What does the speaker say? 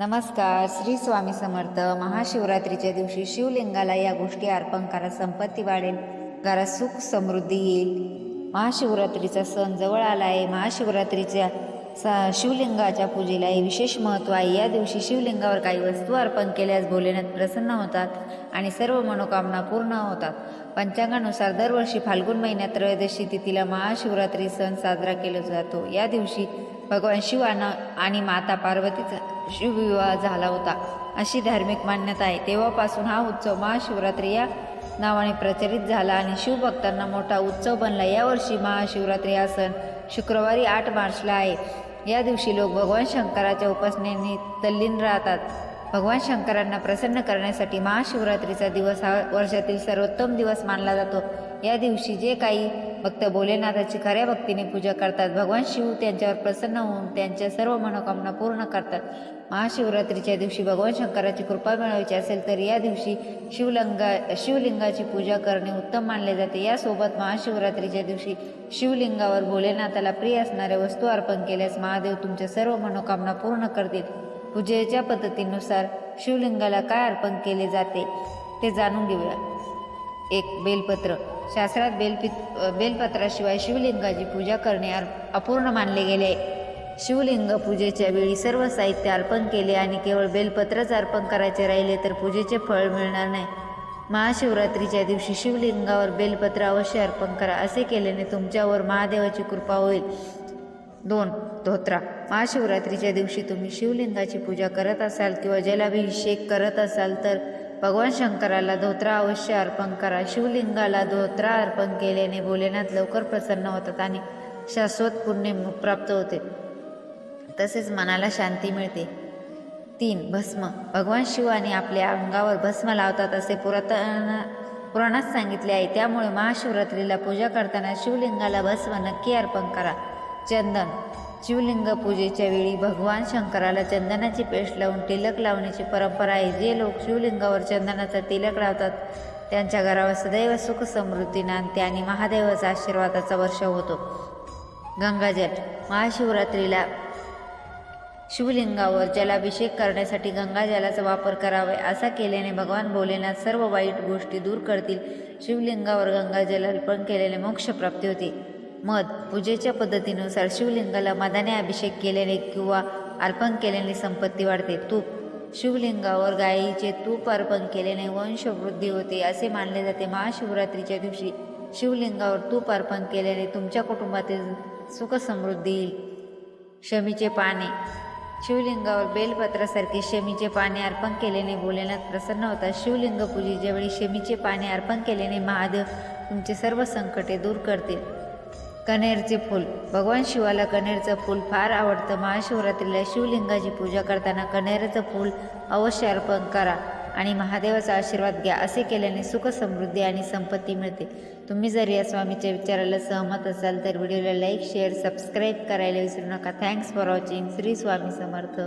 नमस्कार श्री स्वामी समर्थ. महाशिवरात्रीच्या दिवशी शिवलिंगाला या गोष्टी अर्पण करा संपत्ती वाढेल घरात सुख समृद्धी येईल. महाशिवरात्रीचा सण जवळ आला आहे महाशिवरात्रीच्या सा शिवलिंगाच्या पूजेलाही विशेष महत्त्व आहे. या दिवशी शिवलिंगावर काही वस्तू अर्पण केल्यास भोलेनाथ प्रसन्न होतात आणि सर्व मनोकामना पूर्ण होतात. पंचांगानुसार दरवर्षी फाल्गुन महिन्यात त्रयोदशी तिथीला महाशिवरात्री सण साजरा केला जातो. या दिवशी भगवान शिव आणि माता पार्वतीचा शिवविवाह झाला होता. अशी धार्मिक मान्यता आहे. तेव्हापासून हा उत्सव महाशिवरात्री या नावाने प्रचलित झाला आणि शिवभक्तांना मोठा उत्सव बनला. यावर्षी महाशिवरात्री हा सण शुक्रवारी आठ मार्चला आहे. या दिवशी लोक भगवान शंकराच्या उपासनेने तल्लीन राहतात. भगवान शंकरांना प्रसन्न करण्यासाठी महाशिवरात्रीचा दिवस हा वर्षातील सर्वोत्तम दिवस मानला जातो. या दिवशी जे काही भक्त भोलेनाथाची खऱ्या भक्तीने पूजा करतात. भगवान शिव त्यांच्यावर प्रसन्न होऊन त्यांच्या सर्व मनोकामना पूर्ण करतात. महाशिवरात्रीच्या दिवशी भगवान शंकराची कृपा मिळवायची असेल तर या दिवशी शिवलिंगा शिवलिंगाची पूजा करणे उत्तम मानले जाते. यासोबत महाशिवरात्रीच्या दिवशी शिवलिंगावर भोलेनाथाला प्रिय असणाऱ्या वस्तू अर्पण केल्यास महादेव तुमच्या सर्व मनोकामना पूर्ण करतील. पूजेच्या पद्धतीनुसार शिवलिंगाला काय अर्पण केले जाते ते जाणून घेऊया. एक बेलपत्र. शास्त्रात बेलपित बेलपत्राशिवाय शिवलिंगाची पूजा करणे अपूर्ण मानले गेले. शिवलिंग पूजेच्या वेळी सर्व साहित्य अर्पण केले आणि केवळ बेलपत्रच अर्पण करायचे राहिले तर पूजेचे फळ मिळणार नाही. महाशिवरात्रीच्या दिवशी शिवलिंगावर बेलपत्र अवश्य अर्पण करा असे केल्याने तुमच्यावर महादेवाची कृपा होईल. दोन धोत्रा. महाशिवरात्रीच्या दिवशी तुम्ही शिवलिंगाची पूजा करत असाल किंवा जलाभिषेक करत असाल तर भगवान शंकराला धोत्रा अवश्य अर्पण करा. शिवलिंगाला धोत्रा अर्पण केल्याने भोलेनाथ लवकर प्रसन्न होतात आणि शाश्वत पुण्य प्राप्त होते. तसेच मनाला शांती मिळते. तीन भस्म. भगवान शिवाने आपल्या अंगावर भस्म लावतात असे पुरातन पुराणात सांगितले आहे. त्यामुळे महाशिवरात्रीला पूजा करताना शिवलिंगाला भस्म नक्की अर्पण करा. चंदन. शिवलिंग पूजेच्या वेळी भगवान शंकराला चंदनाची पेस्ट लावून तिलक लावण्याची परंपरा आहे. जे लोक शिवलिंगावर चंदनाचा तिलक लावतात त्यांच्या घरावर सदैव सुख समृद्धी नांदते आणि महादेवाचा आशीर्वादाचा वर्ष होतो. गंगाजल महाशिवरात्रीला शिवलिंगावर जलाभिषेक करण्यासाठी गंगाजलाचा वापर करावे असा केल्याने भगवान भोलेनाथ सर्व वाईट गोष्टी दूर करतील. शिवलिंगावर गंगाजल अर्पण केल्याने मोक्षप्राप्ती होते. मध पूजेच्या पद्धतीनुसार शिवलिंगाला मधाने अभिषेक केल्याने किंवा अर्पण केल्याने संपत्ती वाढते. तूप. शिवलिंगावर गायीचे तूप अर्पण केल्याने वंशवृद्धी होते असे मानले जाते. महाशिवरात्रीच्या दिवशी शिवलिंगावर तूप अर्पण केल्याने तुमच्या कुटुंबातील सुख समृद्धी येईल. शमीचे पाने. शिवलिंगावर बेलपत्रासारखे शमीचे पाने अर्पण केल्याने भोलेनाथ प्रसन्न होतात. शिवलिंग पूजेच्या वेळी शमीचे पाने अर्पण केल्याने महादेव तुमचे सर्व संकटे दूर करतील. कनेरचे फूल. भगवान शिवाला कणेरचं फूल फार आवडतं. महाशिवरात्रीला शिवलिंगाची पूजा करताना कनेरचं फूल अवश्य अर्पण करा आणि महादेवाचा आशीर्वाद घ्या. असे केल्याने सुख समृद्धी आणि संपत्ती मिळते. तुम्ही जर या स्वामीच्या विचाराला सहमत असाल तर व्हिडिओला लाईक शेअर सबस्क्राईब करायला विसरू नका. Thanks for watching Shri Swami Samarth.